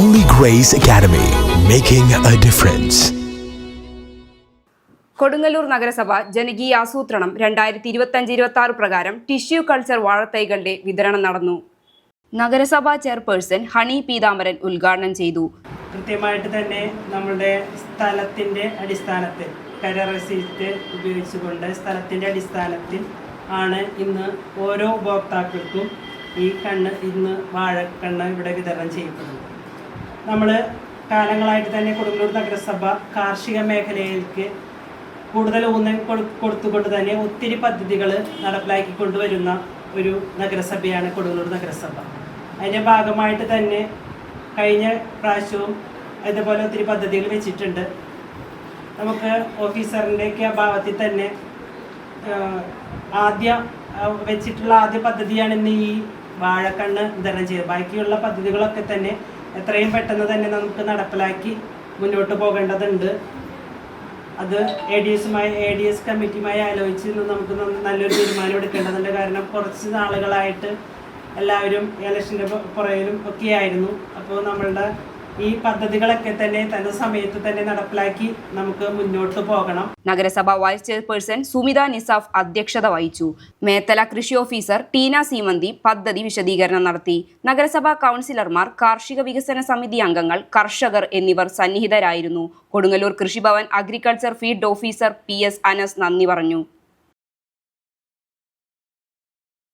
Holy Grace Academy, making a difference. Kodungallur നഗരസഭ ജനകീയ ആസൂത്രണം രണ്ടായിരത്തി ഇരുപത്തഞ്ച് ഇരുപത്തി ആറ് പ്രകാരം ടിഷ്യൂ കൾച്ചർ വാഴത്തൈകളുടെ വിതരണം നടന്നു. നഗരസഭാ ചെയർപേഴ്സൺ ഹണി പീതാംബരൻ ഉദ്ഘാടനം ചെയ്തു. കൃത്യമായിട്ട് തന്നെ നമ്മുടെ സ്ഥലത്തിന്റെ അടിസ്ഥാനത്തിൽ കര റെസീറ്റ് ഉപയോഗിച്ചുകൊണ്ട് സ്ഥലത്തിന്റെ അടിസ്ഥാനത്തിൽ ആണ് ഇന്ന് ഓരോ ഉപഭോക്താക്കൾക്കും ഈ കണ്ണ് ഇന്ന് വാഴക്കണ്ണ് ഇവിടെ വിതരണം ചെയ്യപ്പെടുന്നത്. നമ്മൾ കാലങ്ങളായിട്ട് തന്നെ കൊടുങ്ങല്ലൂർ നഗരസഭ കാർഷിക മേഖലയിലേക്ക് കൂടുതൽ ഊന്നൽ കൊടു കൊടുത്തുകൊണ്ട് തന്നെ ഒത്തിരി പദ്ധതികൾ നടപ്പിലാക്കി കൊണ്ടുവരുന്ന ഒരു നഗരസഭയാണ് കൊടുങ്ങല്ലൂർ നഗരസഭ. അതിന്റെ ഭാഗമായിട്ട് തന്നെ കഴിഞ്ഞ പ്രാവശ്യവും ഇതുപോലെ ഒത്തിരി പദ്ധതികൾ വെച്ചിട്ടുണ്ട്. നമുക്ക് ഓഫീസറിന്റെയൊക്കെ അഭാവത്തിൽ തന്നെ ആദ്യ വെച്ചിട്ടുള്ള ആദ്യ പദ്ധതിയാണ് ഇന്ന് ഈ വാഴക്കണ്ണ് വിതരണം ചെയ്തത്. ബാക്കിയുള്ള പദ്ധതികളൊക്കെ തന്നെ എത്രയും പെട്ടെന്ന് തന്നെ നമുക്ക് നടപ്പിലാക്കി മുന്നോട്ട് പോകേണ്ടതുണ്ട്. അത് എ ഡി എസുമായി എ ഡി എസ് കമ്മിറ്റിയുമായി ആലോചിച്ച് നമുക്ക് നല്ലൊരു തീരുമാനം എടുക്കേണ്ടതുണ്ട്. കാരണം കുറച്ച് നാളുകളായിട്ട് എല്ലാവരും ഇലക്ഷന്റെ പുറയിലും ഒക്കെ ആയിരുന്നു അപ്പോൾ നമ്മളുടെ ഈ പദ്ധതികളൊക്കെ തന്നെ തന്റെ സമയത്ത് തന്നെ നടപ്പിലാക്കി നമുക്ക് മുന്നോട്ട് പോകണം. നഗരസഭ വൈസ് ചെയർപേഴ്സൺ സുമിത നിസാഫ് അധ്യക്ഷത വഹിച്ചു. മേത്തല കൃഷി ഓഫീസർ ടീന സീമന്തി പദ്ധതി വിശദീകരണം നടത്തി. നഗരസഭാ കൗൺസിലർമാർ കാർഷിക വികസന സമിതി അംഗങ്ങൾ കർഷകർ എന്നിവർ സന്നിഹിതരായിരുന്നു. Kodungallur Krishibhavan agriculture field officer P S Anas നന്ദി പറഞ്ഞു.